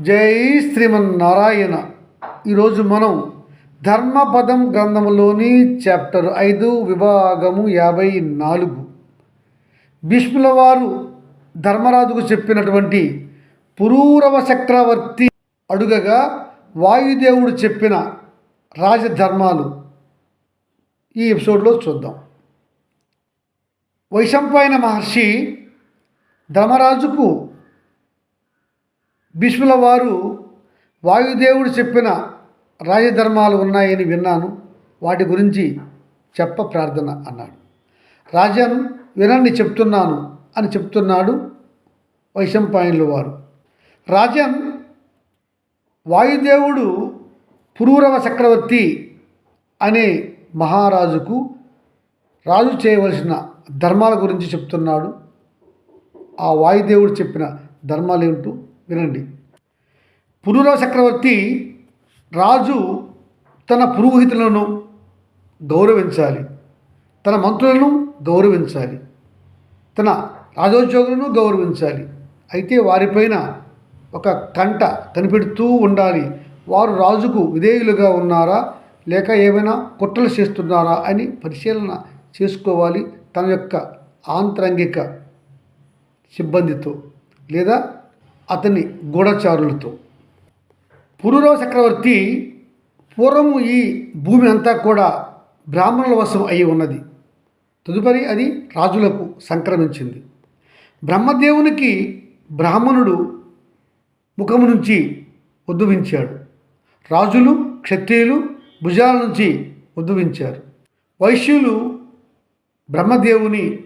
జై శ్రీమన్నారాయణ. ఈరోజు మనం ధర్మపదం గ్రంథంలోని చాప్టర్ ఐదు విభాగము యాభై నాలుగు. భీష్ముల వారు ధర్మరాజుకు చెప్పినటువంటి పురూరవ చక్రవర్తి అడుగగా వాయుదేవుడు చెప్పిన రాజధర్మాలు ఈ ఎపిసోడ్లో చూద్దాం. వైశంపాయన మహర్షి ధర్మరాజుకు భీష్ముల వారు వాయుదేవుడు చెప్పిన రాజధర్మాలు ఉన్నాయని విన్నాను. వాటి గురించి చెప్ప ప్రార్థన అన్నాడు. రాజన్ వినండి చెప్తున్నాను అని చెప్తున్నాడు వైశంపాయనుల వారు. రాజన్ వాయుదేవుడు పురూరవ చక్రవర్తి అనే మహారాజుకు రాజు చేయవలసిన ధర్మాల గురించి చెప్తున్నాడు. ఆ వాయుదేవుడు చెప్పిన ధర్మాలు ఏమిటో వినండి. పురూరవ చక్రవర్తి రాజు తన పురోహితులను గౌరవించాలి. తన మంత్రులను గౌరవించాలి. తన రాజోద్యోగులను గౌరవించాలి. అయితే వారిపైన ఒక కంట కనిపెడుతూ ఉండాలి. వారు రాజుకు విధేయులుగా ఉన్నారా? లేక ఏమైనా కుట్రలు చేస్తున్నారా అని పరిశీలన చేసుకోవాలి తన యొక్క ఆంతరంగిక సిబ్బందితో. లేదా అతని గూఢచారులతో. పురురావు చక్రవర్తి పూర్వము ఈ భూమి అంతా కూడా బ్రాహ్మణుల వశం అయి ఉన్నది. తదుపరి అది రాజులకు సంక్రమించింది. బ్రహ్మదేవునికి బ్రాహ్మణుడు ముఖము నుంచి ఉద్భవించాడు. రాజులు క్షత్రియులు భుజాల నుంచి ఉద్భవించారు. వైశ్యులు బ్రహ్మదేవుని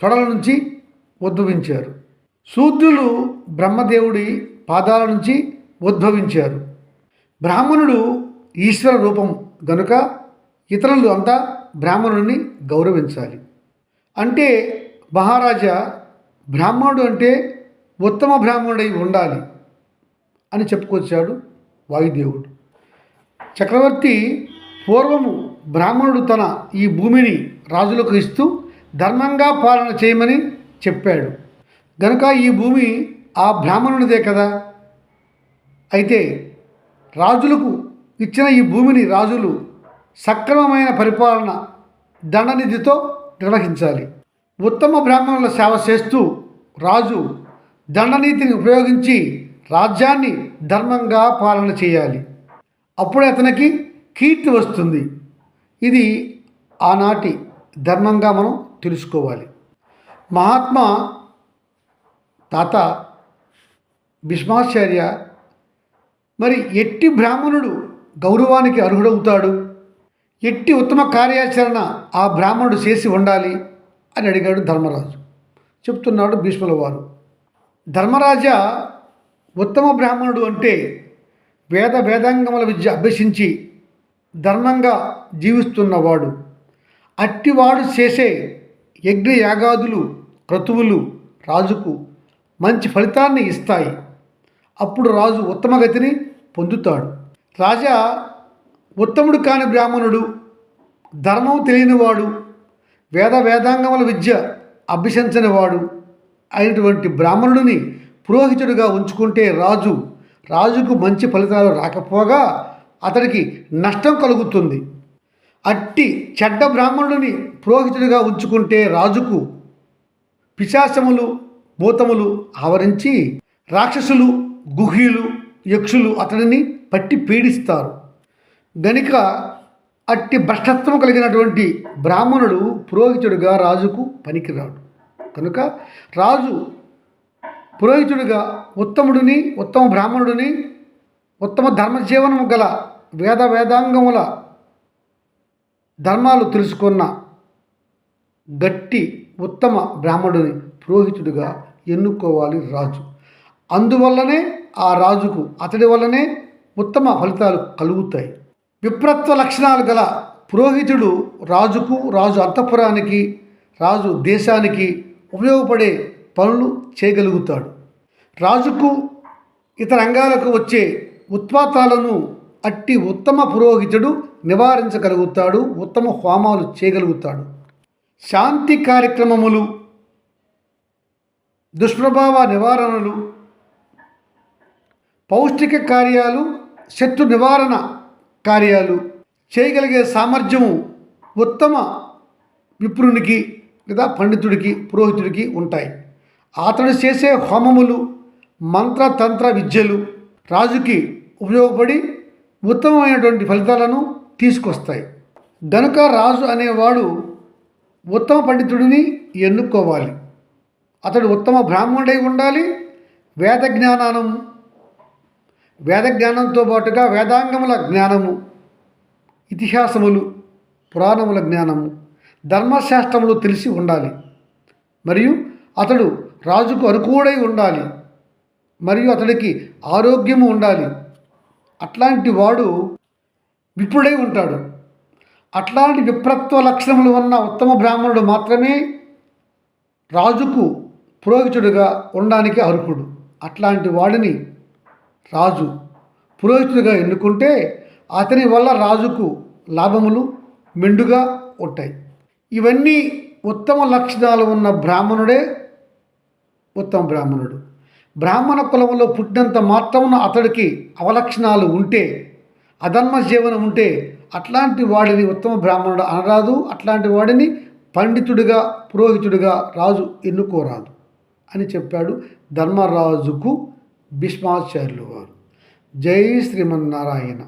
తొడల నుంచి ఉద్భవించారు. శూద్రులు బ్రహ్మదేవుడి పాదాల నుంచి ఉద్భవించారు. బ్రాహ్మణుడు ఈశ్వర రూపం గనుక ఇతరులు అంతా బ్రాహ్మణుడిని గౌరవించాలి. అంటే మహారాజా బ్రాహ్మణుడు అంటే ఉత్తమ బ్రాహ్మణుడై ఉండాలి అని చెప్పుకొచ్చాడు వాయుదేవుడు. చక్రవర్తి పూర్వము బ్రాహ్మణుడు తన ఈ భూమిని రాజులకు ఇస్తూ ధర్మంగా పాలన చేయమని చెప్పాడు. గనుక ఈ భూమి ఆ బ్రాహ్మణుడిదే కదా? అయితే రాజులకు ఇచ్చిన ఈ భూమిని రాజులు సక్రమమైన పరిపాలన దండనిధితో నిర్వహించాలి. ఉత్తమ బ్రాహ్మణుల సేవ చేస్తూ రాజు దండనీతిని ఉపయోగించి రాజ్యాన్ని ధర్మంగా పాలన చేయాలి. అప్పుడే అతనికి కీర్తి వస్తుంది. ఇది ఆనాటి ధర్మంగా మనం తెలుసుకోవాలి. మహాత్మా తాత భీష్మాచార్య మరి ఎట్టి బ్రాహ్మణుడు గౌరవానికి అర్హుడవుతాడు? ఎట్టి ఉత్తమ కార్యాచరణ ఆ బ్రాహ్మణుడు చేసి ఉండాలి? అని అడిగాడు ధర్మరాజు. చెప్తున్నాడు భీష్ముల వారు ధర్మరాజా ఉత్తమ బ్రాహ్మణుడు అంటే వేద వేదాంగముల విద్య అభ్యసించి ధర్మంగా జీవిస్తున్నవాడు. అట్టివాడు చేసే యజ్ఞ యాగాదులు క్రతువులు రాజుకు మంచి ఫలితాన్ని ఇస్తాయి. అప్పుడు రాజు ఉత్తమగతిని పొందుతాడు. రాజా ఉత్తముడు కాని బ్రాహ్మణుడు ధర్మం తెలియనివాడు వేద వేదాంగముల విద్య అభ్యసించని వాడు అయినటువంటి బ్రాహ్మణుడిని పురోహితుడిగా ఉంచుకుంటే రాజు రాజుకు మంచి ఫలితాలు రాకపోగా అతడికి నష్టం కలుగుతుంది. అట్టి చెడ్డ బ్రాహ్మణుడిని పురోహితుడిగా ఉంచుకుంటే రాజుకు పిశాచములు భూతములు ఆవరించి రాక్షసులు గుహ్యులు యక్షులు అతడిని పట్టి పీడిస్తారు. గనిక అట్టి భ్రష్టత్వం కలిగినటువంటి బ్రాహ్మణుడు పురోహితుడిగా రాజుకు పనికిరాడు. కనుక రాజు పురోహితుడిగా ఉత్తముడిని ఉత్తమ బ్రాహ్మణుడిని ఉత్తమ ధర్మజీవనము గల వేద వేదాంగముల ధర్మాలు తెలుసుకున్న గట్టి ఉత్తమ బ్రాహ్మణుని పురోహితుడిగా ఎన్నుకోవాలి రాజు. అందువల్లనే ఆ రాజుకు అతడి వల్లనే ఉత్తమ ఫలితాలు కలుగుతాయి. విప్రత్వ లక్షణాలు గల పురోహితుడు రాజుకు రాజు అంతఃపురానికి రాజు దేశానికి ఉపయోగపడే పనులు చేయగలుగుతాడు. రాజుకు ఇతర రంగాలకు వచ్చే ఉత్పాతాలను అట్టి ఉత్తమ పురోహితుడు నివారించగలుగుతాడు ఉత్తమ హోమాలు చేయగలుగుతాడు. శాంతి కార్యక్రమములు దుష్ప్రభావ నివారణలు పౌష్టిక కార్యాలు శత్రు నివారణ కార్యాలు చేయగలిగే సామర్థ్యము ఉత్తమ విప్రునికి లేదా పండితుడికి పురోహితుడికి ఉంటాయి. అతడు చేసే హోమములు మంత్రతంత్ర విద్యలు రాజుకి ఉపయోగపడి ఉత్తమమైనటువంటి ఫలితాలను తీసుకొస్తాయి. గనుక రాజు అనేవాడు ఉత్తమ పండితుడిని ఎన్నుకోవాలి? అతడు ఉత్తమ బ్రాహ్మణుడై ఉండాలి. వేద జ్ఞానం వేద జ్ఞానంతో పాటుగా వేదాంగముల జ్ఞానము ఇతిహాసములు పురాణముల జ్ఞానము ధర్మశాస్త్రములు తెలిసి ఉండాలి. మరియు అతడు రాజుకు అనుకూడై ఉండాలి. మరియు అతడికి ఆరోగ్యము ఉండాలి. అట్లాంటి వాడు విపుడై ఉంటాడు. అట్లాంటి విప్రత్వ లక్షణములు ఉన్న ఉత్తమ బ్రాహ్మణుడు మాత్రమే రాజుకు పురోహితుడిగా ఉండడానికి అర్హుడు. అట్లాంటి వాడిని రాజు పురోహితుడిగా ఎన్నుకుంటే అతని వల్ల రాజుకు లాభములు మెండుగా ఉంటాయి. ఇవన్నీ ఉత్తమ లక్షణాలు ఉన్న బ్రాహ్మణుడే ఉత్తమ బ్రాహ్మణుడు. బ్రాహ్మణ కులంలో పుట్టినంత మాత్రమున అతడికి అవలక్షణాలు ఉంటే అధర్మ జీవనం ఉంటే అట్లాంటి వాడిని ఉత్తమ బ్రాహ్మణుడు అనరాదు. అట్లాంటి వాడిని పండితుడిగా పురోహితుడిగా రాజు ఎన్నుకోరాదు అని చెప్పాడు ధర్మరాజుకు భీష్మాచార్యులు వారు. జై శ్రీమన్నారాయణ.